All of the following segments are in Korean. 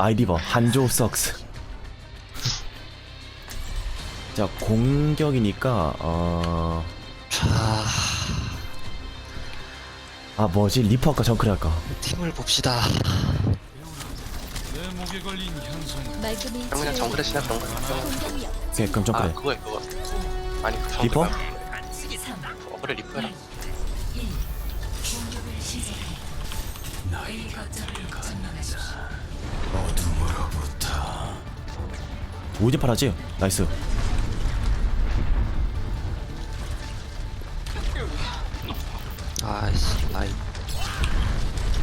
아이디버. 한조 석스. 자 공격이니까 어... 자, 아 뭐지? 리퍼 할까 정크레 할까? 팀을 봅시다. 내 목에 걸린 향수는 말끔히 그럼 그냥 정글에 시작 정글 오케이 그럼 아 정크레 그거야 그거. 아니 그 정글 리퍼? 말고. 어 그래 리퍼야 오진 팔았지? 나이스 아이씨, 라인.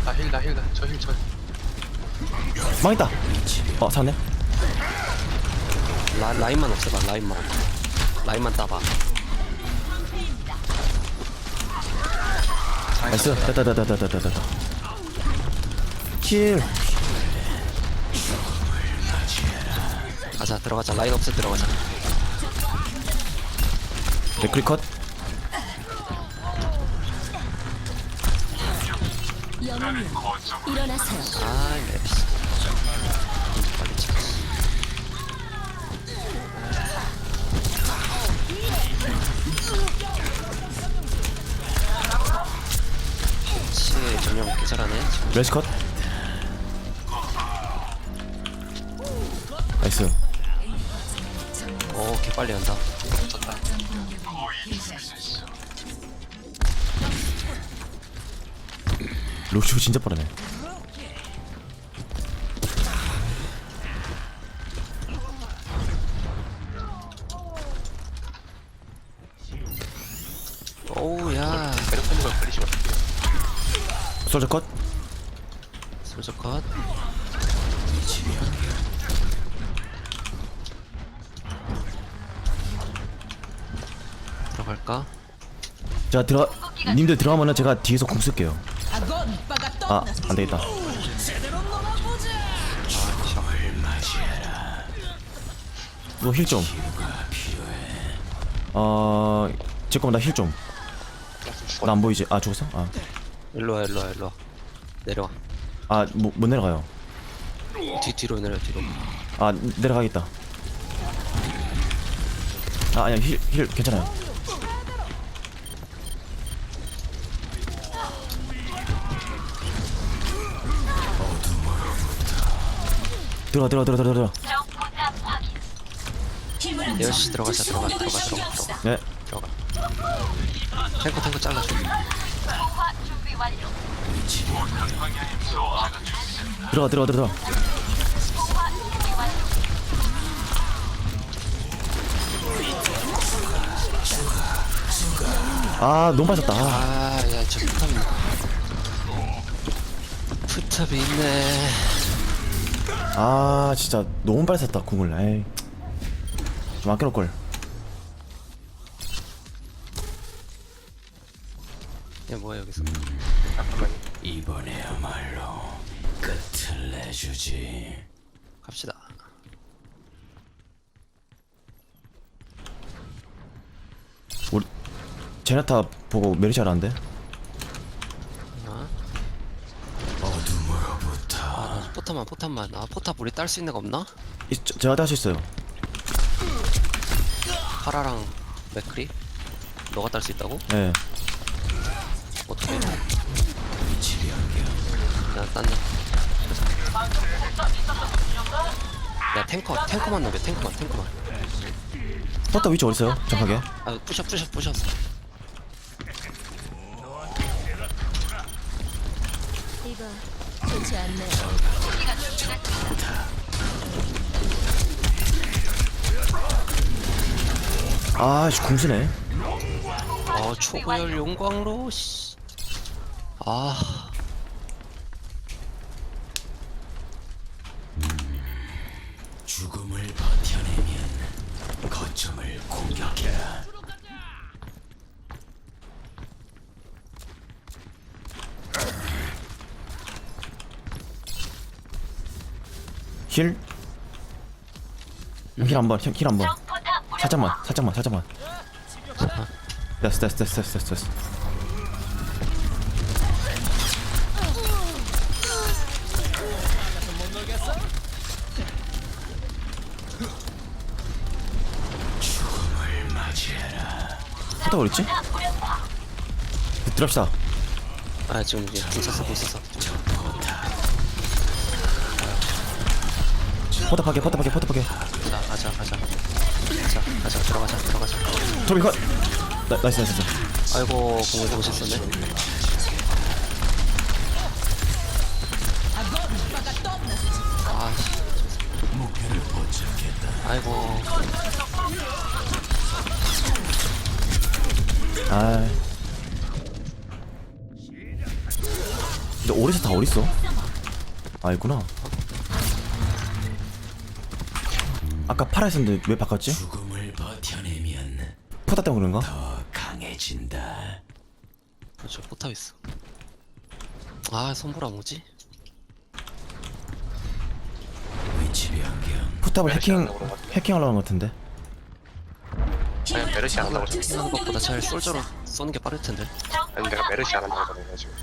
나힐나힐나저힐저 망했다 어 샀네 라, 라인만 없애봐, 라인만. 라인만 따봐. 나이스 됐다 됐다 됐다 됐다 됐다 킬 가자, 들어가자. 라인 없애 들어가자. 레크리 컷 일어나세요 아. 빨리 쳐. 그렇지, 전령 개 잘하네. 레시 컷 나이스 오, 개 빨리 한다. 루시오 진짜 빠르네 오우, 야. 매력적인 걸 걸리시면 어떡해요 솔저 컷 솔저 컷. 들어갈까? 자 들어 님들 들어가면은 제가 뒤에서 궁 쓸게요. 아 안되겠다. 이거 힐좀. 어... 잠깐만 나 힐좀. 죽어 나안 보이지? 아 죽었어? 아, 일로와 일로와 일로와. 내려와. 아 못, 못 내려가요? 뒤 뒤로 내려 뒤로. 아 내려가겠다. 아 아니야 힐, 힐 괜찮아요 들어가 들어가 들어가 들어가 여시 들어가자 들어가 들어가 들어가 들어가. 네. 들어가. 탱커 탱커 잘라줘. 들어가 들어가 들어가 아 너무 빠졌다. 아, 아야저 푸탑 푸탑이 있네 아 진짜 너무 빨리 썼다 궁을 에이. 좀 아껴놓을걸. 야 뭐야 여기서? 이번에야말로 끝을 내주지. 갑시다. 우리 제나타 보고 메리시 하라는데 하나 어둠으로부터 아 포탑만 포탑만. 아 포탑 우리 딸 수 있는 거 없나? 이, 저, 제가 다할수 있어요. 파라랑 맥크리? 너가 딸 수 있다고? 예 어떻게 나 딴다 야 탱커 탱커만 녹여 탱커만 탱커만. 포터 위치 어딨어요? 정확하게? 아 부셔 부셔 부셔 아씨 궁수네 아 초고열 용광로 씨. 아 죽음을 버텨내면 거점을 공격해라. 힐? 힐 한번 힐 한번 살짝만 살짝만 살짝만. 됐어 됐어 됐어 됐어 됐어 하다 버렸지? 들어갑시다. 아 지금 이제 있었어 있었어 포탑하게 포탑하게 포탑하게. 가자 가자 가자. 가자. 가자 들어가자 들어가자. 토비 컷. 나, 나이스 나이스 나이스. 아이고 공을 보고 있었네 아씨. 아이고. 아 근데 오리사 다 어딨어? 아 있구나. 아까 파라 했었는데 왜 바꿨지? 포탑 때문에 그런가? 더 강해진다. 저 포탑 있어 아 손보라 뭐지? 위치 변경. 포탑을 해킹 한다고. 해킹하려는 것 같은데 아니 메르시 안 한다고 하는 것보다 차라리 솔저로 쏘는 게 빠를 텐데 아니 내가 메르시 안 한다고 그러네 지금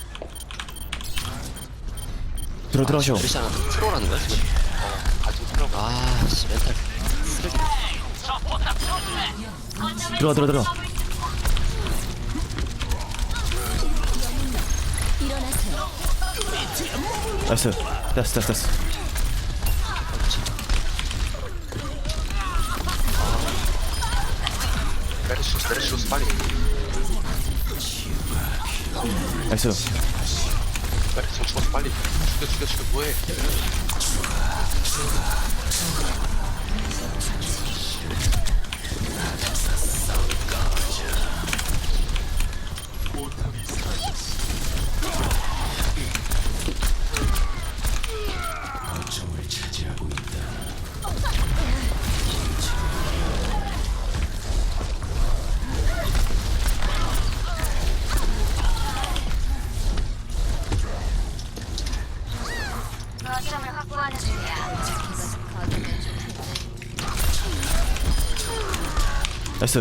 들어 들어가시오 메르시 하나 트롤하는 거야 지금? 가진 필요가 아 씨 멘탈 쓰레기 들어가 들어 들어 일어나세요. 나이스. 됐어 됐어 됐어. 지금 죽었어 빨리. 죽여 죽여 죽여. 뭐해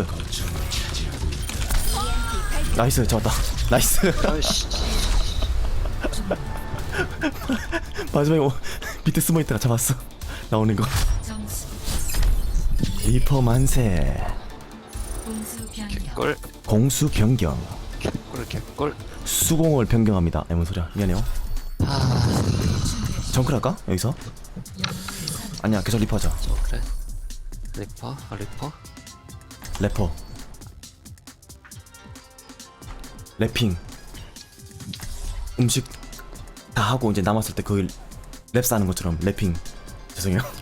나이스. 나이스 잡았다. 나이스. 아이씨 마지막에 오, 밑에 숨어있다가 잡았어. 나오는 거. 리퍼 만세. 꿀. 공수 변경. 개꿀 개꿀. 수공을 변경합니다. 에뭔 소리야. 미안해요. 아. 정클 할까? 여기서? 아니야 계속 리퍼 하자. 저 그래. 리퍼? 아 리퍼 래퍼. 래핑. 음식 다 하고 이제 남았을 때 거기 랩 싸는 것처럼 래핑. 죄송해요.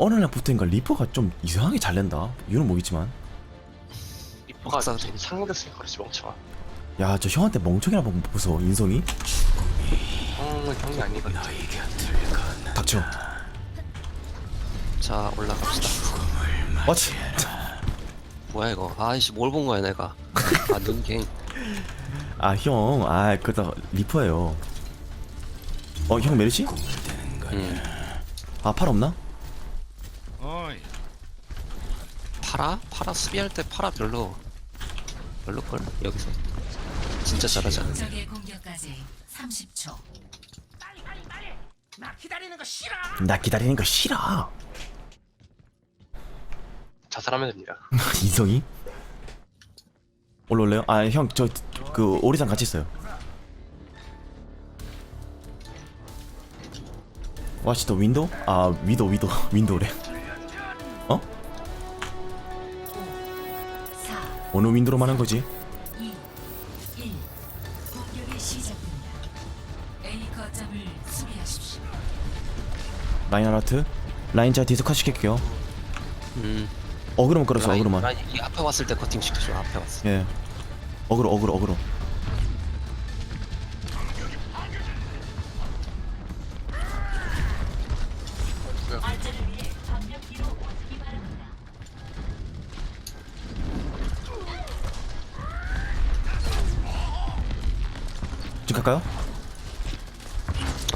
어느 날 부터인가 리퍼가 좀 이상하게 잘 낸다. 이유는 모르겠지만. 리퍼가 박사. 상륙했으니까 그렇지 멍청아 야 저 형한테 멍청이라 보면 무서워 인성이. 형은 형이 아니거든. 닥쳐. 자 올라갑시다. 왓츠 뭐야 이거? 아이씨 뭘 본 거야 내가? 아 눈갱. 아형. 아 그다 리퍼예요. 어 형 메르시? 응. 아팔 없나? 파라? 파라 수비할 때 파라 별로. 별로걸? 여기서 진짜 잘하지 않네 적의 공격까지 30초. 나 기다리는 거 싫어 자살하면 됩니다 인성이? 올라올래요? 아 형 저 그 오리산 같이 있어요 와치 더 윈도우? 아 위도 위도 윈도우래 어? 4, 어느 윈도우로 말한 거지? 라인 아라트? 라인 제가 디스컷 시킬게요. 음. 어그로만 끌었어 라인, 어그로만. 라인 이 앞에 왔을 때 커팅 시켜줘 앞에 왔어 예. 어그로 어그로 어그로. 지금 갈까요?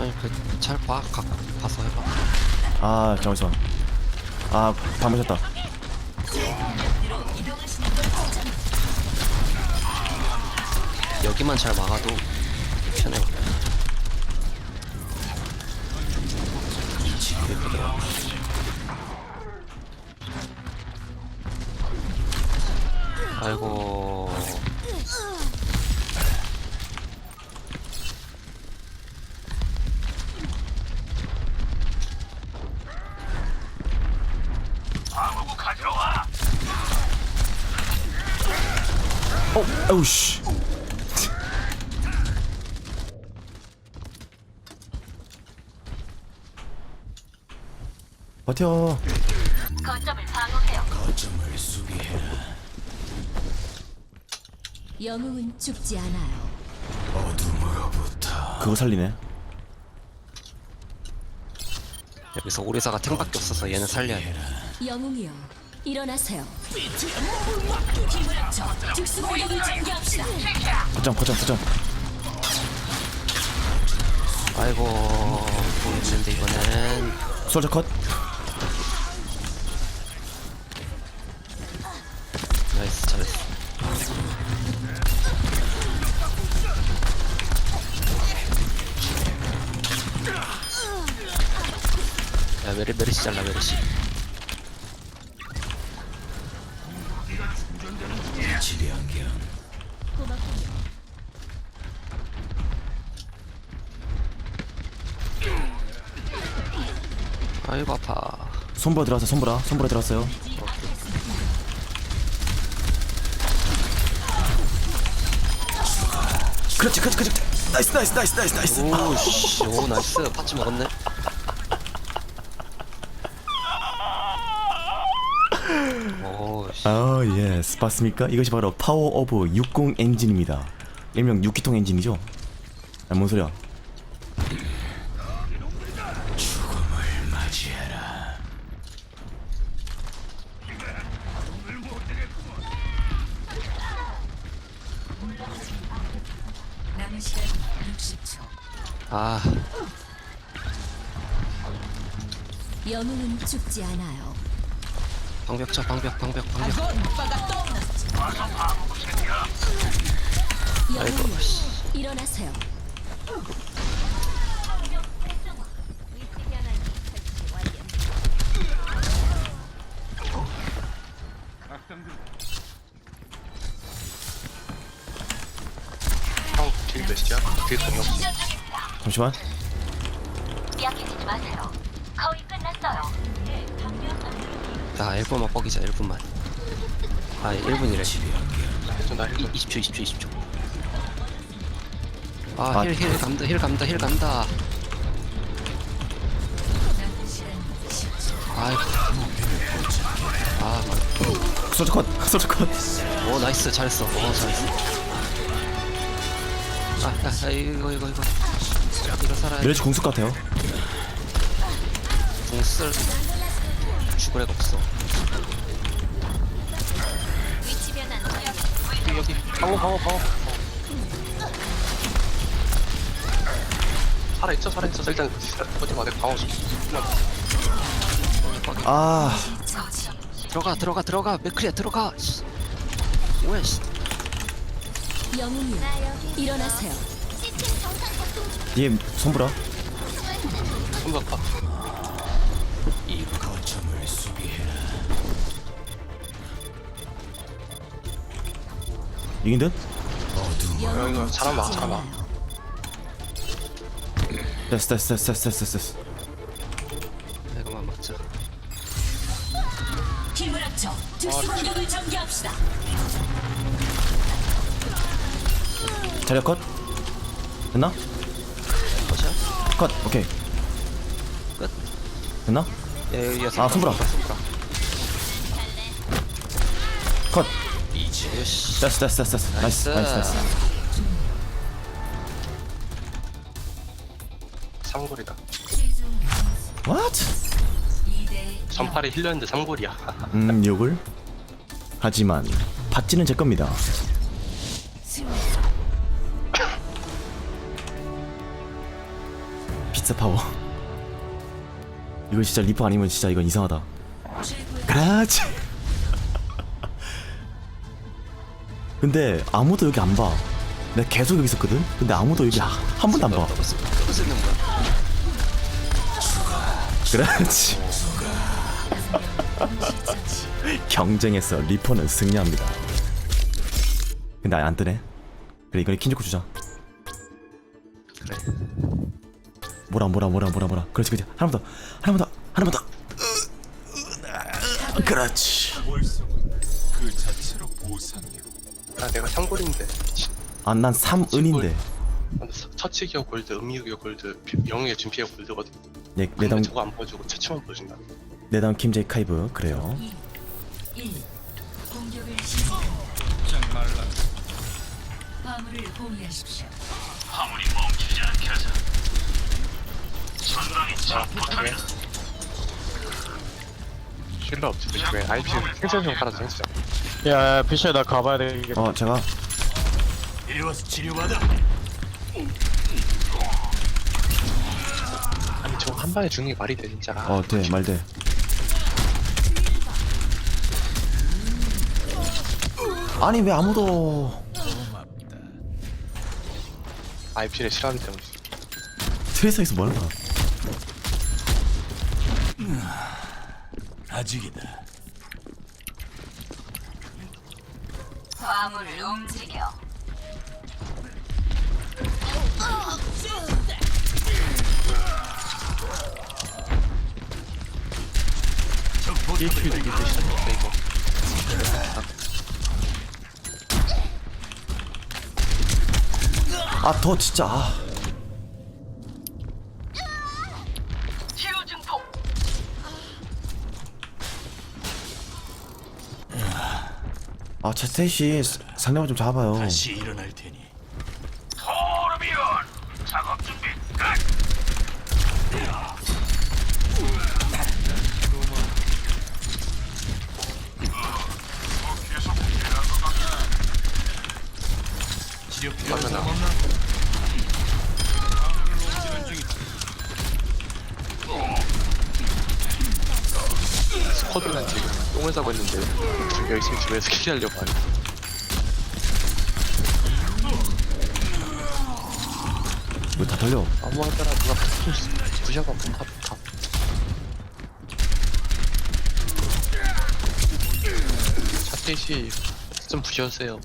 아니 그잘 봐, 각 봐서 해봐 아 잠깐만 아 방문셨다 여기만 잘 막아도 켜네. 예쁘더라. 버텨. 거점을 수비해라. 영웅은 죽지 않아요. 어둠으로부터 그거 살리네. 여기서 오리사가 탱밖에 없어서 얘는 살려야 돼. 영웅이여, 일어나세요. 특수 공격을 전개합시다. 거점, 거점, 거점. 아이고 보이는데 이번엔 솔저 컷. 잘라 고맙군요. 아이고 아파. 손보라 들어왔어, 손보라. 손보라 들어왔어요. 그렇지, 그렇지, 그렇지. 나이스, 나이스, 나이스, 나이스, 나이스. 오씨 오 나이스 파츠 먹었네. 오씨 아, 예스. 봤습니까? 이것이 바로 파워 오브 60 엔진입니다. 일명 6기통 엔진이죠? 아, 뭔 소리야? 죽음을 맞이해라. 남은 시간 60초. 아 영웅은 죽지 않아요. 방벽 쳐 방벽 방벽 방벽. 영웅이여, 일어나세요. 형 딜 몇이야? 딜 공이 없지 잠시만. 자 1분만 뻑이자 1분만. 아 1분이래. 해줘 나 해줘 20초 20초 20초. 아. 아 힐 힐 감다 힐 감다 힐 감다. 남은 시간 10초. 아이고. 아, 맞- 솔저 컷, 솔저 컷. 오 나이스 잘했어. 오 잘했어. 아, 아, 아 이거 이거 이거. 이거 살아야 돼. 메르시 공숙 같아요. 궁쓸 죽을 애가 없어. 위치 변환 완료. 여기 여기 방어 방어 방어 살아있어 살아있어 일단 버텨봐 내가 방어 좀 아, 들어가 들어가 들어가 맥크리야 들어가. 씨. 뭐야 씨. 영웅이여, 일어나세요. 얘 손보라. 손목 아파 이긴 듯? 야, 이거 막. 않아요. 됐어, 됐어, 됐어, 됐어, 됐어, 됐어. 이거만 먹자. 힘을 합쳐 특수 공격을 전개합시다. 자력 컷. 됐나? 거자. 컷. 오케이. 끝. 됐나? 예, 여기 아, 손보라. 손보라. 요시. 됐어, 됐어, 됐어, 됐어. 나이스, 나이스, 나이스. 삼골이다 What? 2대 전팔에 힐렸는데 삼골이야 음, 욕을? 하지만 팥찌는 제 겁니다. 피자 파워. 이거 진짜 리퍼 아니면 진짜 이건 이상하다. 그렇지. 근데 아무도 여기 안 봐. 내가 계속 여기 있었거든? 근데 아무도 여기 한 번도 안 봐. 그렇지. 경쟁에서 리퍼는 승리합니다. 근데 안 뜨네. 그래 이거 킨 좋고 주자. 뭐라 뭐라 뭐라 뭐라 뭐라. 그렇지 그렇지. 하나만 더. 하나만 더. 하나만 더. 그렇지. 아 내가 삼골인데 아난 3은인데. 처치기어 골드, 음유기어 골드, 영웅의 준피어 골드거든 예, 근데 내당 저거 안 보여주고 채취만 보여준다 내당 김제이 카이브 그래요. 1. 공격을 시작합니다. 화물을 공유하십시오. 힐러 없지 왜 IP 생선형 팔아서 생수잖아 야, 야 피셔 나 가봐야 되겠다. 어 제가 이리 와서 치료받아. 아니 저거 한 방에 죽는 게 말이 돼 진짜 어돼 말돼. 아니 왜 아무도 IP를 싫어하기 때문에 트레이서에서 뭘 봐? 아직이다. 화물을 움직여. PVP 이기기 싫었는데 이거 아 더 진짜 아. 아 채태씨 상대방 좀 잡아요 다시 일어날 테니. 스쿼드는 지금 똥을 싸고 있는데 지금 열심히 집에서 캐리하려고 하네. 왜다 털려. 아무 하더라 누가 부셔가 탑탑 차태시 좀 부셔주세요.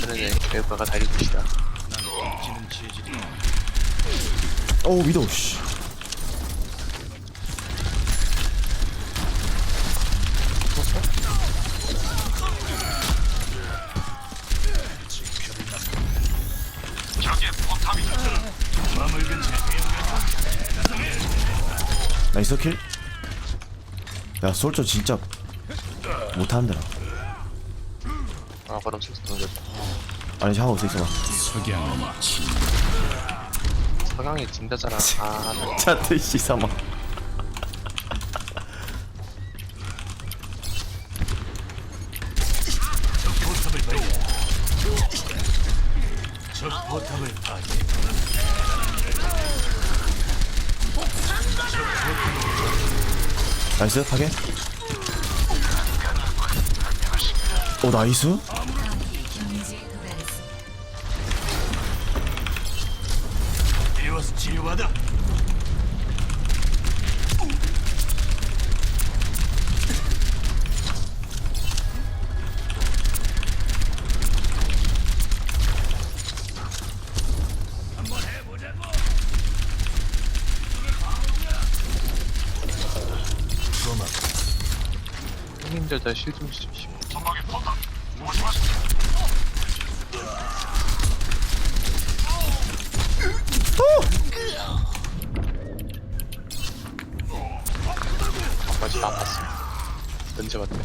그러네 결과가 다를 것이다. 오 위도우 씨 나이스 킬? 야 솔저 진짜 나아 바람 쳤어 아니 샤워 없어 있어봐. 서강이 진다잖아. 아나 차트 씨 사망 나이스 파괴? 오 나이스 형님들 다실좀 주십시오. 아빠지 나 봤어 언제 봤대?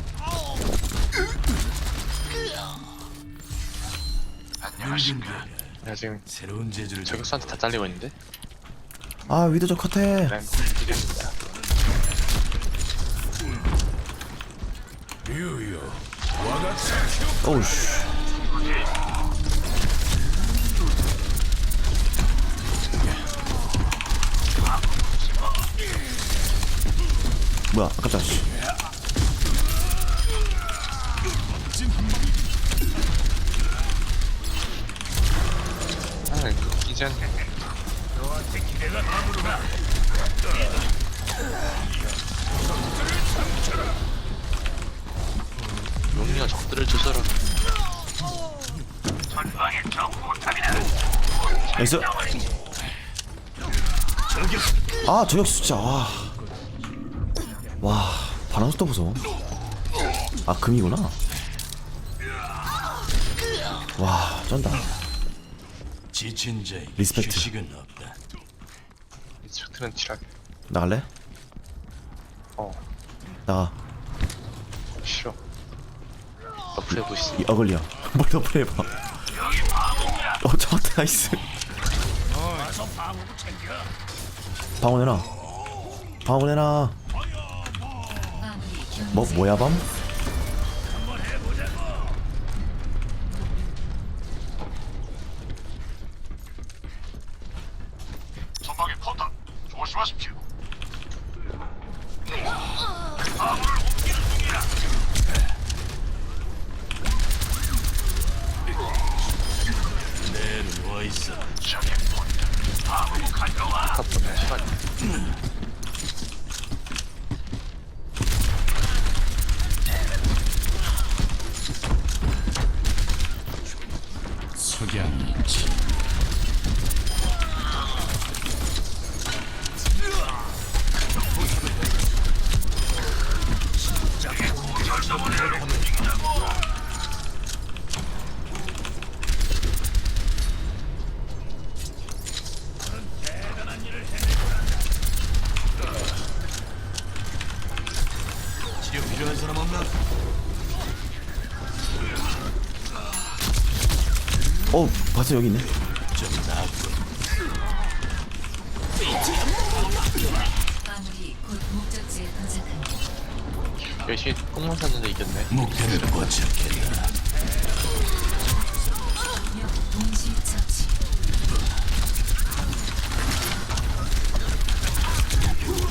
안녕하십니까. 나 지금 새로운 재주를 저격수한테 다 잘리고 있는데? 아 위도 저 컷해. 난 이랬습니다 오우씨 뭐야 아깝다 씨 아 이거 기전네 내가 다물어라. 이들을 참쳐라. 용리가 적들을 조절하 나이스 아 저격 진짜 와. 와 바람 속도 보소 아 금이구나 와 쩐다 지친 리스펙트. 휴식은 없다. 셔틀은 칠하게 나갈래? 어 나가 싫어 너프 해보시지 이 어글리야 뭘 덮어해봐. 어 잡았다 나이스. 방어 내놔. 방어 내놔. 마무리 경제 뭐 뭐야 밤? 어 봤어 여기 있네. 열심히 꽁만 샀는데 이겼네. 목표를 포착했다.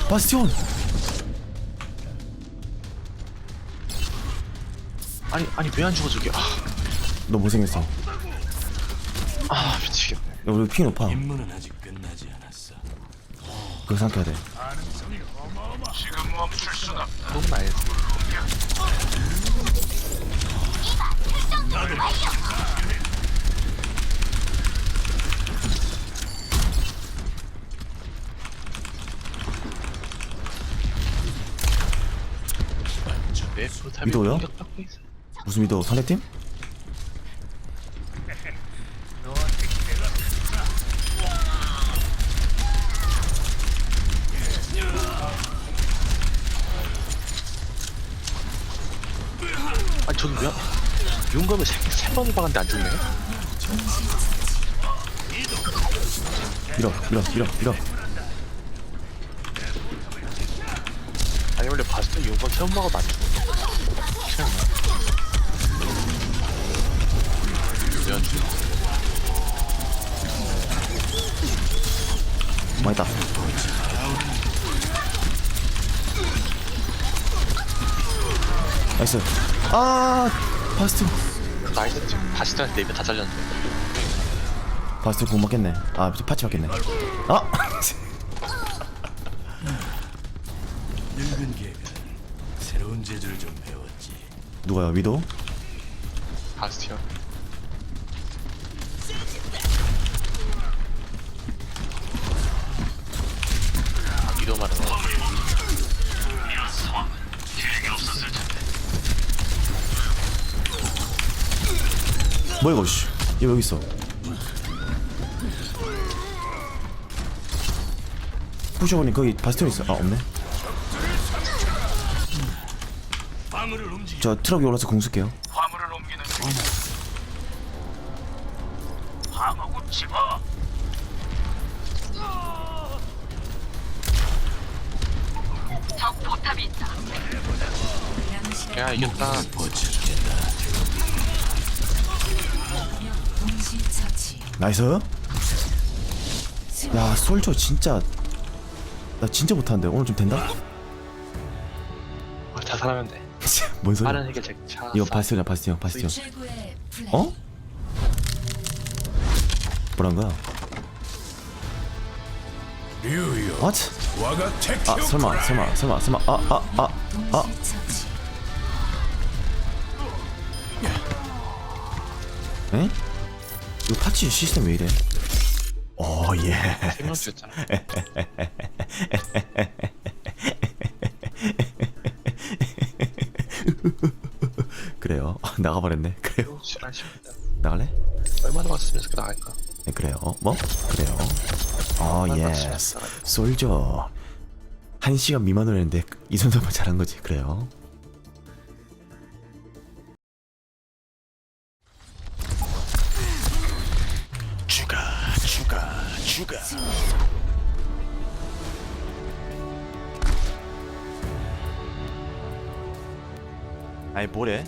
바스티온! 아니 아니 왜 안 죽어 저게? 아, 너 못생겼어 아 미치겠네 야, 우리 피 높아 임무는 아직 끝나지 않았어. 그거 생각해야 돼 위도우요? 공격받고 있어 무슨 믿어 상대팀? 번을 박았는데 안 죽네. 밀어 밀어 밀어 밀어. 아니 원래 봤을 때 용감 세번 박아도 안 죽어 망했다. 나이스. 아 바스티온 나이스. 지금 바시트한테 네이버 다 잘렸는데. 바스티온 못 맞겠네. 아 파치 맞겠네. 아 늙은 개가 새로운 재주를 좀 배웠지. 누가요? 위도? 뭐야 이거 씨. 얘 여기 있어. 부셔보니 거기 바스티온 있어. 아 없네. 저 트럭 위에 올라서 공 쓸게요 나이스 야 솔저 진짜 나 진짜 못하는데 오늘 좀 된다? 아, 다 살아면 돼 뭔 소리야 빠른 해결책 차 이거 바스티온이야 바스티온 바스티온. 어? 뭐란 거야? 류요 What? 와가 택아 설마 설마 설마 설마 아아아 아. 에? 이거 파치 시스템 왜 이래? 오 예. 세명 죽였잖아. 그래요. 나가버렸네. 그래요. 싫다. 나갈래? 얼마나 봤으면 이렇게 나갈까? 네, 그래요. 뭐? 그래요. 어 예스. 솔저. 한 시간 미만으로 했는데 이 선수가 잘한 거지. 그래요. 아니 뭐래?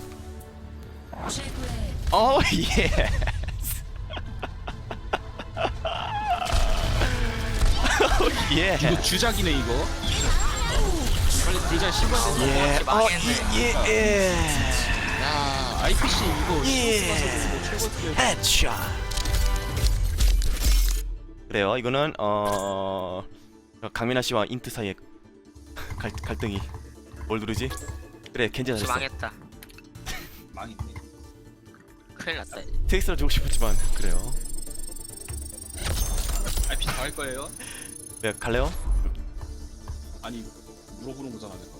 어 예. 예. 이거 주작이네 이거. 빨리 불자 신발 예. 어, 예. 예. 야 IPC 이거 예. 최고. 헤드샷. 그래요. 이거는 어 강민아 씨와 인트 사이의 갈, 갈등이 뭘 누르지? 그래 겐지 잘했어. 망했다. 망했네. 큰일 났다. 텍스트를 주고 싶었지만 그래요. IPC 다할 거예요? 네 갈래요? 아니 물어보는 거잖아 내가.